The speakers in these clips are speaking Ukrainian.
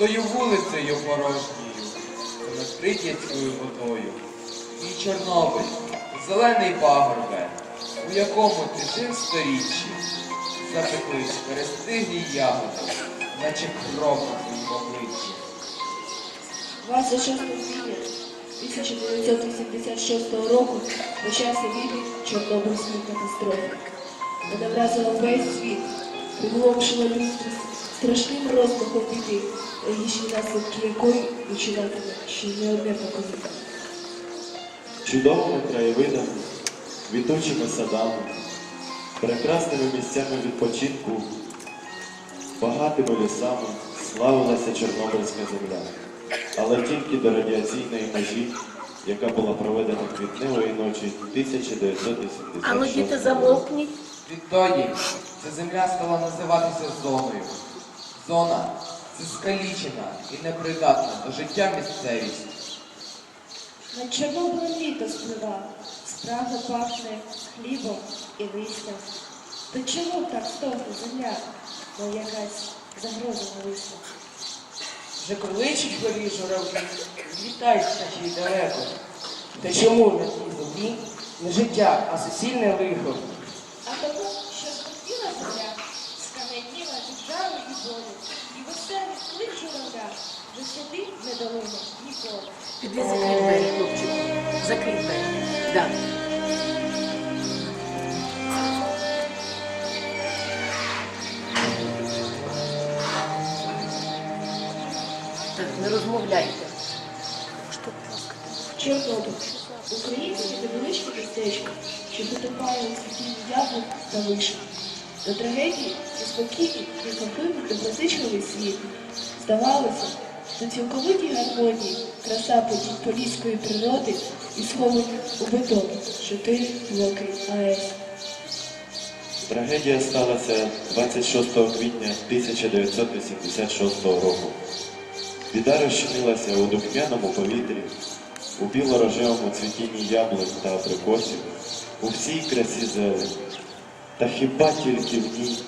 тою вулицею порожньою, що над Прип'ятською водою. Мій Чорнобиль, зелений пагорбе, у якому ти жив сторіччі, запеклись перестиглі ягоди, наче кров на твоїм обличчі. 26 квітня 1986 року почався відлік Чорнобильської катастрофи. Вона вразила весь світ, приголомшила людство страшним розмахом біди, логічні наслідки якої відчуватиме ще не одне покоління. чудовими краєвидами, квітучими садами, прекрасними місцями відпочинку, багатими лісами славилася Чорнобильська земля, але тільки до радіаційної межі, яка була проведена квітневої ночі 1986 А ну діти року. замовкніть. Відтоді ця земля стала називатися зоною. Зона це скалічена і непридатна до життя місцевість. Над Чорнобилем літо спливає, справа пахне хлібом і листям. То чому так стогне земля, мов якась загроза нависла? Вже кричить горі журавлі, злітають ще й далеко. Та чому на тій землі не життя, а суцільне лихо? А тому, що спустила земля, скаменіла від жару і болю, і веселий клик журавля вже сюди не долине ніколи. Піди закрий двері, хлопчику. Закрий двері. Да. Так, не розмовляйте. Що, будь ласка? Чорнобиль. Українське невеличке містечко, що потопає у світі яблук та вишень. До трагедії і спокійний, непохитний, доброзичливий світ. Здавалося, до цілковитій гармонії краса поліської природи і сховані у чотири блоки АЕС. Трагедія сталася 26 квітня 1986 року. Біда розчинилася у духмяному повітрі, у біло-рожевому цвітінні яблук та абрикосів, у всій красі зелені. Та хіба тільки в ній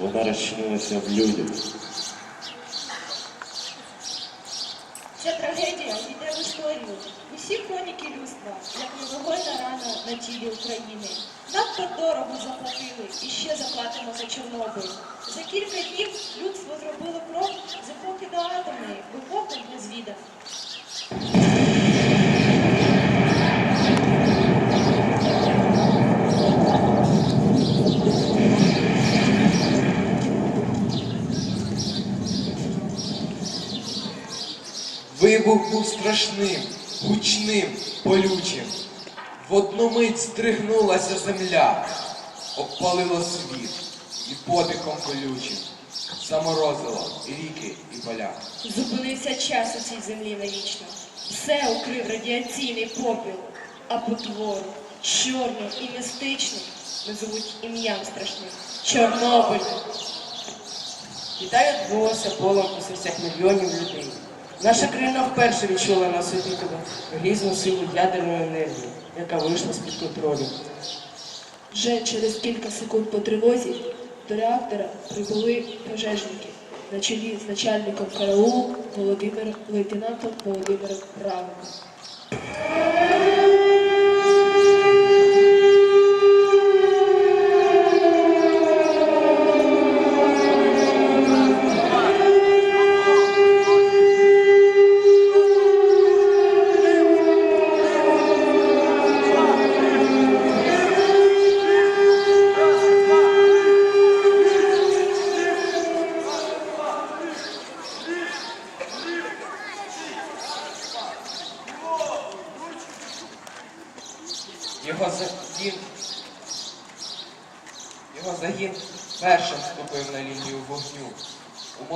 вона розчинилася в людях. Ця трагедія йде в історію. Усі хроніки людства, як невогольна рана на тілі України. Надто дорого заплатили і ще заплатимо за Чорнобиль. За кілька днів людство зробило крок з епохи до атомної, в епоху незвіданих. Вибух був страшним, гучним, болючим. В одну мить стригнулася земля, обпалило світ і подихом колючим, заморозило і ріки, і поля. Зупинився час у цій землі навічно. Все укрив радіаційний попіл, а потвору, чорну і містичну назовуть ім'ям страшним. Чорнобиль. Біда відбулася полем у серцях мільйонів людей. Наша країна вперше відчула на собі грізну силу ядерної енергії, яка вийшла з-під контролю. Вже через кілька секунд по тривозі до реактора прибули пожежники на чолі з начальником караулу Володимиром лейтенантом Володимиром Правом. Його загін, його загін першим вступив на лінію вогню. У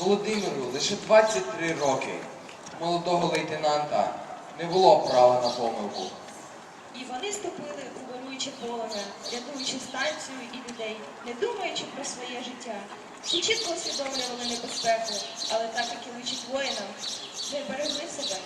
Володимиру лише 23 роки. Молодого лейтенанта не було права на помилку. І вони ступили у воруюче поле, рятуючи станцію і людей, не думаючи про своє життя. Всі чітко усвідомлювали небезпеку, але так як і личить воїнам, не берегли себе.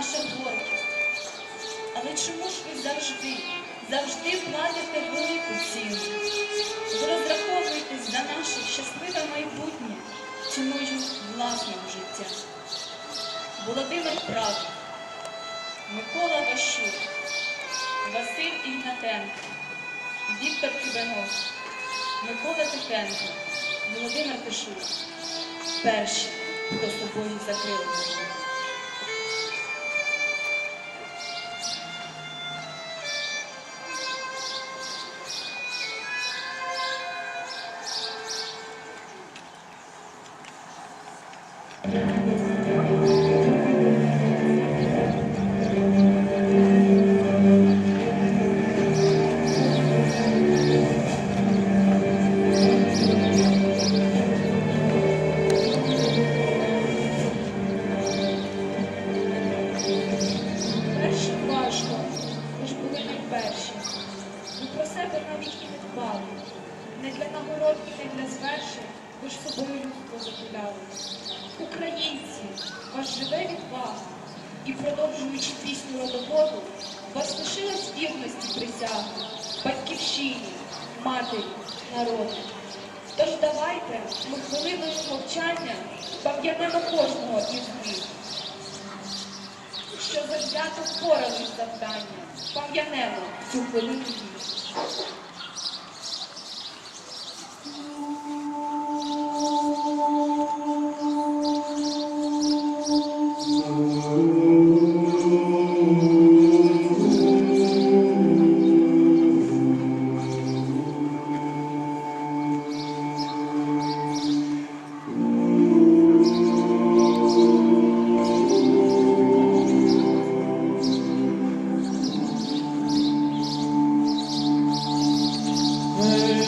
Наша гордість. Але чому ж ви завжди, завжди платите велику ціну? Ви розраховуєтесь за наше щасливе майбутнє ціною власного життя. Володимир Правда, Микола Ващук, Василь Ігнатенко, Віктор Кибенов, Микола Тихенко, Володимир Тишук. Перші, хто собою закрив Перші важко, ви ж були найперші. Ви про себе навіть і не дбали. Не для нагород і не для звершень, ви ж собою людство. Українці, вас живе відвага, і продовжуючи пісню родоводу, вас лишилась вірності присяги, батьківщині, матері, народу. Тож давайте ми хвилиною мовчання пам'ятаємо кожного із них що завзято впорались завдання, пам'ятаємо цю хвилину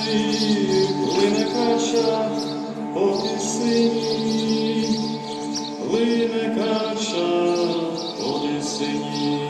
віч. Лине кача по тисині, лине кача по тисині.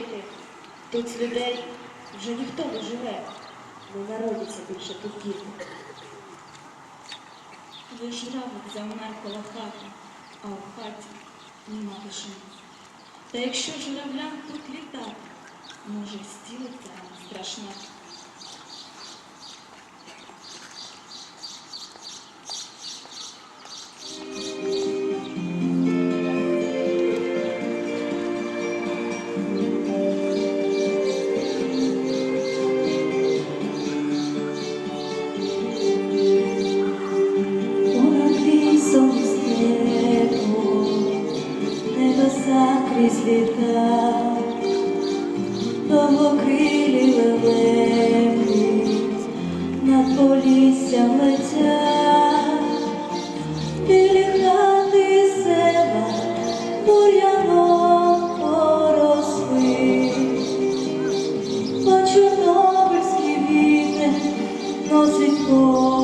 Не. Тут людей вже ніхто не живе, не народиться більше тут діти. Ви равок завмер коло хати, а в хаті нема тишини. Та якщо журавлям тут літати, може стілиться страшна. Носить попіл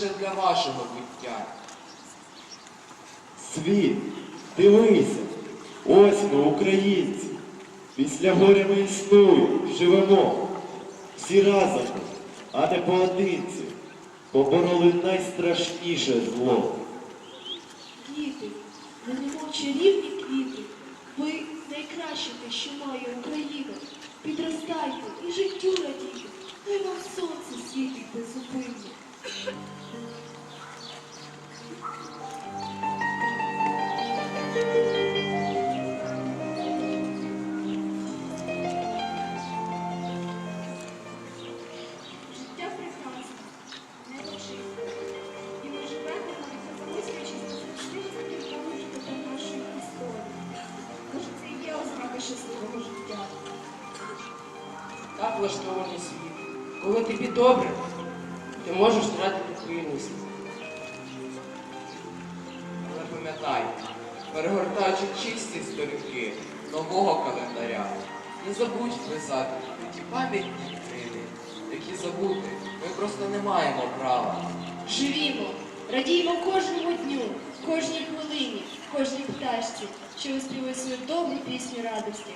лише для вашого буття. Світ, дивися, ось ми, українці. Після горя ми існуємо, живемо. Всі разом, а не поодинці, побороли найстрашніше зло. Діти, немов чарівні квіти. Ви найкраще те, що має Україна. Підростайте і життю радійте. Хай вам сонце світить беззупинно. Влаштований світ. Коли тобі добре, ти можеш втратити пильність. Але пам'ятайте, перегортаючи чисті сторінки нового календаря, не забудь вписати ті пам'ятні днини, які забути ми просто не маємо права. Живімо, радіймо кожному дню, кожній кожній пташці, що виспівує свою добру пісню радості.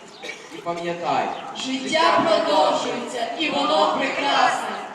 І пам'ятай, Життя продовжується, і воно прекрасне.